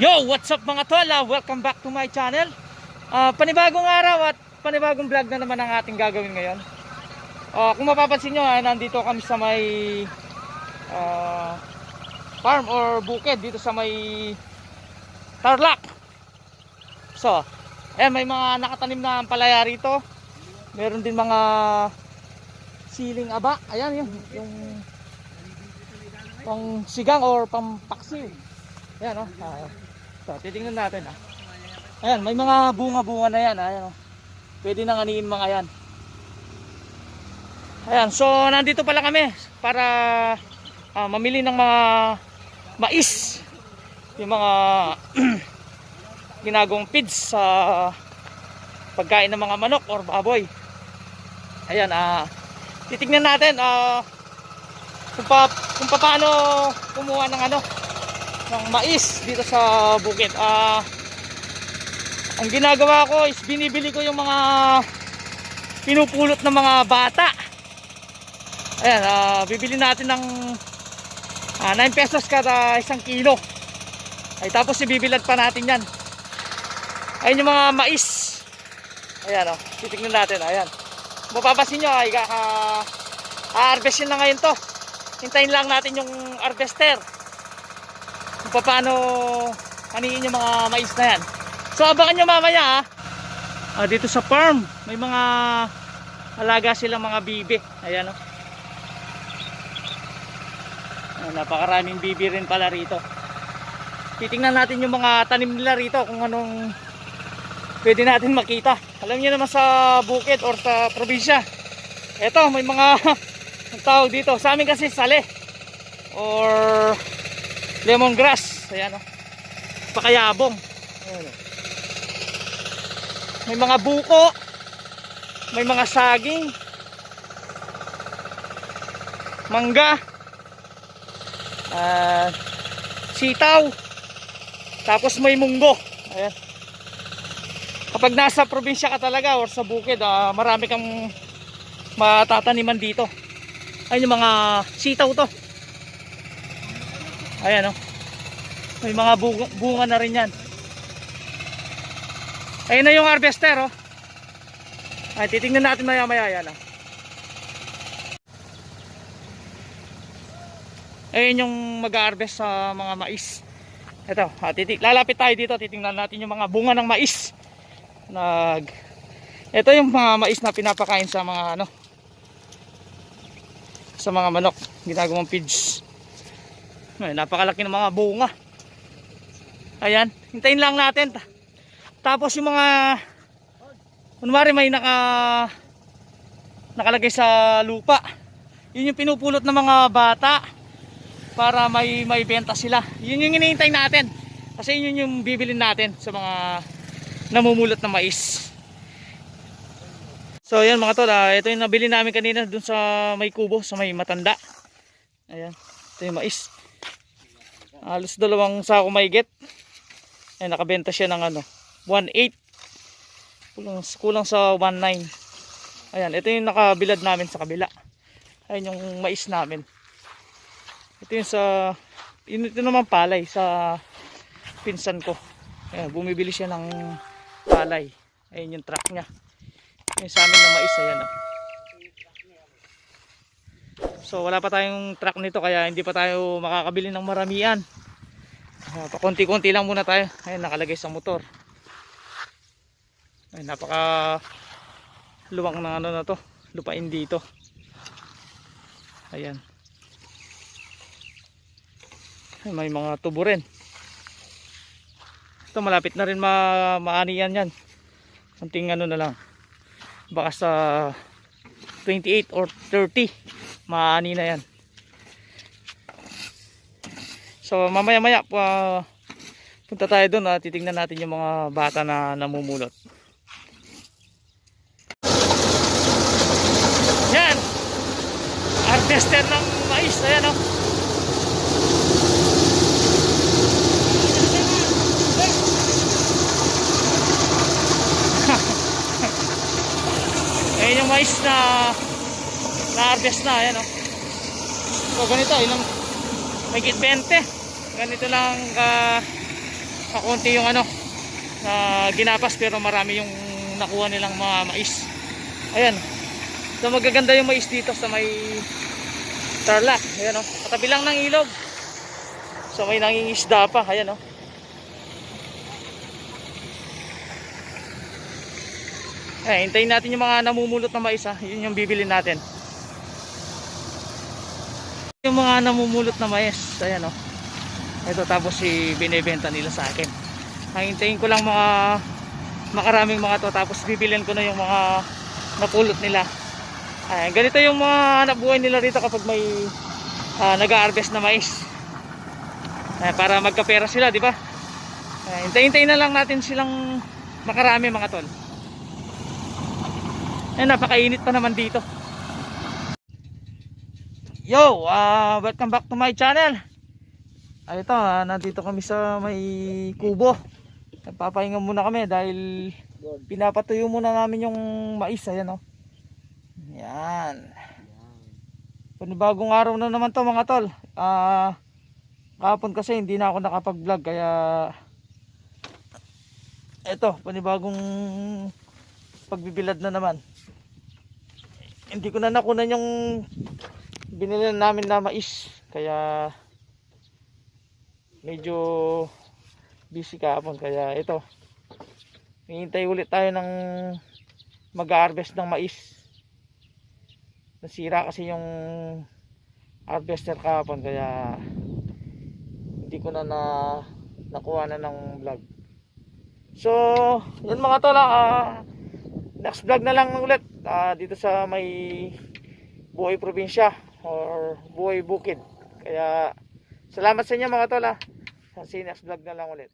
Yo, what's up mga tol? Ah, welcome back to my channel. Ah, panibagong araw at panibagong vlog na naman ang ating gagawin ngayon. Ah, kung mapapansin nyo, ah, nandito kami sa may ah, farm or bukid dito sa may Tarlac. So, ayan, may mga nakatanim na palaya rito. Meron din mga siling aba. Ayan, yung, yung pang sigang or pampaksiw. Ayan, oh. Ah, so, titingnan natin, ah. Ayan, may mga bunga-bunga na yan, ah. Ayan, oh. Pwede nang aniin mga yan. Ayan, so, nandito pala kami para ah, mamili ng mga mais. Yung mga ginagawang feeds sa pagkain ng mga manok or baboy. Ayan, ah, titingnan natin, ah, kung, pa, kung paano kumuha ng ano, ng mais dito sa bukid. Ah, ang ginagawa ko is binibili ko yung mga pinupulot ng mga bata. Ayan, ah, bibili natin ng ah, 9 pesos kada isang kilo. Ay tapos ibibilad pa natin yan. Ayun yung mga mais. Ayan o, oh, titignan natin. Ayan. Mapapasin nyo, ay kaka harvestin na ngayon to. Hintayin lang natin yung harvester kung paano aniin yung mga mais na yan. So abangan nyo mamaya ha. Ah, dito sa farm, may mga alaga silang mga bibi. Ayan o. Ah, napakaraming bibi rin pala rito. Titingnan natin yung mga tanim nila rito kung anong pwede natin makita. Alam niyo naman sa bukid or sa probinsya. Eto, may mga tawag dito. Sa amin kasi sale or lemongrass. Ayan o pakayabong. Ayan, o. may mga buko. May mga saging. Mangga. Ah, sitaw. Tapos may munggo. Ayan. Kapag nasa probinsya ka talaga or sa bukid ah, marami kang matataniman dito. Ayun yung mga sitaw to Ayan oh. May mga bunga, bunga na rin yan. Ayun na yung harvester oh. Ay, titingnan natin maya maya yan oh. Ayun yung mag-harvest sa mga mais. Ito, ah, titik, lalapit tayo dito, titingnan natin yung mga bunga ng mais. Nag Ito yung mga mais na pinapakain sa mga ano sa mga manok, ginagawang feeds. Ay, napakalaki ng mga bunga. Ayan, hintayin lang natin. Ta- Tapos yung mga kunwari may naka nakalagay sa lupa. Yun yung pinupulot ng mga bata para may may benta sila. Yun yung hinihintay natin. Kasi yun yung bibilin natin sa mga namumulot na mais. So ayan mga tol, ah, ito yung nabili namin kanina dun sa may kubo, sa may matanda. Ayan, ito yung mais. Halos dalawang sako may get. Ay nakabenta siya ng ano, 1.8. Kulang, kulang sa 1.9. Ayan, ito yung nakabilad namin sa kabila. Ayun yung mais namin. Ito yung sa ito naman palay sa pinsan ko. Ayan, bumibili siya ng palay. Ayun yung truck niya. Yung sa amin na mais, ayan oh. So wala pa tayong truck nito kaya hindi pa tayo makakabili ng maramian. Uh, pakunti-kunti lang muna tayo. Ayun nakalagay sa motor. Ay napaka luwang ng ano na to. Lupain dito. Ayan. Ay, may mga tubo rin. Ito malapit na rin ma maaniyan yan. Kunting ano na lang. Baka sa 28 or 30 maani na yan. So mamaya maya pa punta tayo doon at titingnan natin yung mga bata na namumulot. Yan! Harvester ng mais ayan o ayan yung mais na na-harvest na, ayan o. So ganito, ilang, may 20. Ganito lang ka kakunti yung ano na ginapas pero marami yung nakuha nilang mga mais. Ayan. So magaganda yung mais dito sa may Tarlac. Ayan o. Katabi lang ng ilog. So may nangingisda pa. Ayan o. Eh, hintayin natin yung mga namumulot na mais ha. Yun yung bibili natin. Yung mga namumulot na mais. Ayan o. Ito tapos si binebenta nila sa akin. Hintayin ko lang mga makaraming mga to tapos bibilin ko na yung mga napulot nila. Ayan, ganito yung mga nabuhay nila rito kapag may uh, nag-harvest na mais. Ayan, para magkapera sila, di ba? Hintayin-hintayin na lang natin silang makarami mga tol. Ayan, napakainit pa naman dito. Yo, uh, welcome back to my channel. Ay, ito, ah, nandito kami sa may kubo. Nagpapahinga muna kami dahil pinapatuyo muna namin yung mais. Ayan, oh. Yan. Panibagong araw na naman to mga tol. Ah, kahapon kasi hindi na ako nakapag-vlog kaya eto, panibagong pagbibilad na naman. Hindi ko na nakunan yung binili namin na mais. Kaya medyo busy kahapon kaya ito. Hihintay ulit tayo ng mag-harvest ng mais. Nasira kasi yung harvester kahapon. Kaya hindi ko na, na nakuha na ng vlog. So yun mga tola ah, next vlog na lang ulit ah, dito sa may buhay probinsya or buhay bukid. Kaya salamat sa inyo mga tola sa next vlog na lang ulit